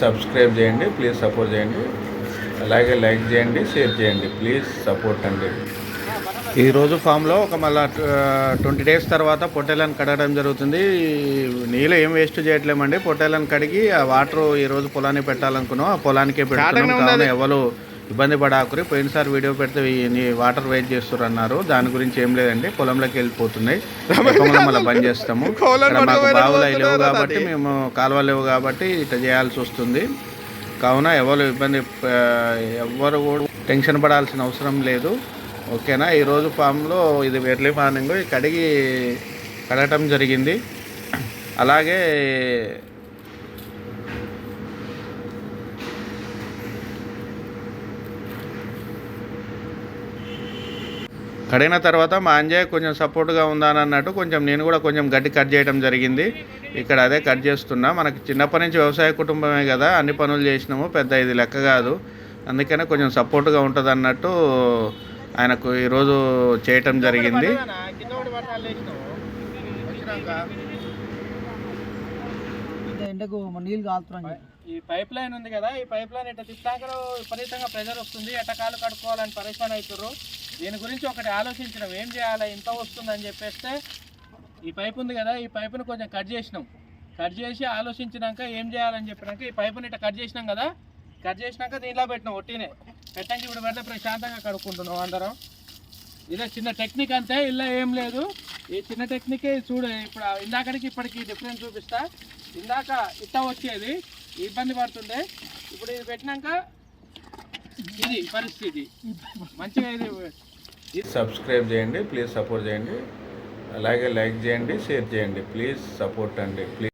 Subscribe చేయండి please support చేయండి. అలాగే లైక్ చేయండి షేర్ చేయండి. ప్లీజ్ సపోర్ట్ అండి. ఈరోజు ఫామ్లో ఒక మళ్ళా ట్వంటీ డేస్ తర్వాత పొట్టేలను కడగడం జరుగుతుంది. నీళ్ళు ఏం వేస్ట్ చేయట్లేమండి. పొట్టేలను కడిగి ఆ వాటర్ ఈరోజు పొలానికి పెట్టాలనుకున్నాం. ఆ పొలానికే కావున ఎవరు ఇబ్బంది పడాకురి. పోయినసారి వీడియో పెడితే వాటర్ వెయిట్ చేస్తారు అన్నారు దాని గురించి ఏం లేదండి. పొలంలోకి వెళ్ళిపోతున్నాయి. మళ్ళీ బంద్ చేస్తాము. మాకు బావులు లేవు కాబట్టి మేము కాలువలు లేవు కాబట్టి ఇట్లా చేయాల్సి వస్తుంది. కావున ఎవరు ఇబ్బంది ఎవరు కూడా టెన్షన్ పడాల్సిన అవసరం లేదు. ఓకేనా? ఈరోజు ఫామ్లో ఇది ఎర్లీ మార్నింగ్ కడిగి కడగటం జరిగింది. అలాగే కడిగిన తర్వాత మా అంజయ్య కొంచెం సపోర్ట్గా ఉందని అన్నట్టు కొంచెం నేను కూడా కొంచెం గడ్డి కట్ చేయడం జరిగింది. ఇక్కడ అదే కట్ చేస్తున్నా. మనకి చిన్నప్పటి నుంచి వ్యవసాయ కుటుంబమే కదా అన్ని పనులు చేసినాము. పెద్ద ఇది లెక్క కాదు. అందుకనే కొంచెం సపోర్ట్గా ఉంటుంది అన్నట్టు ఆయనకు ఈరోజు చేయటం జరిగింది. ఎండకు నీళ్ళు కాలుతున్నాం ఈ పైప్ లైన్ ఉంది కదా ఈ పైప్ లైన్ ఇట్లా తిప్పాక విపరీతంగా ప్రెజర్ వస్తుంది ఎట్టకాలు కడుక్కోవాలని పరేషాన్ అవుతుర్రు. దీని గురించి ఒకటి ఆలోచించినాం ఏం చేయాలి ఇంత వస్తుందని చెప్పేస్తే ఈ పైప్ ఉంది కదా ఈ పైపుని కొంచెం కట్ చేసినాం. కట్ చేసి ఆలోచించినాక ఏం చేయాలని చెప్పినాక ఈ పైపుని ఇట్లా కట్ చేసినాం కదా కట్ చేసినాక దీనిలో పెట్టినాం ఒట్టినే. పెట్టాక ఇప్పుడు పెడితే ప్రశాంతంగా కడుక్కుంటున్నాం అందరం. ఇదే చిన్న టెక్నిక్ అంతే ఇలా ఏం లేదు. ఈ చిన్న టెక్నికే చూడ ఇప్పుడు ఇందాకడికి ఇప్పటికి డిఫరెన్స్ చూపిస్తా. ఇందాక ఇట్ట వచ్చేది ఇబ్బంది పడుతుండే. ఇప్పుడు ఇది పెట్టినాక ఇది పరిస్థితి. మంచిగా ఇది సబ్స్క్రైబ్ చేయండి ప్లీజ్ సపోర్ట్ చేయండి. అలాగే లైక్ చేయండి షేర్ చేయండి. ప్లీజ్ సపోర్ట్ అండి. ప్లీజ్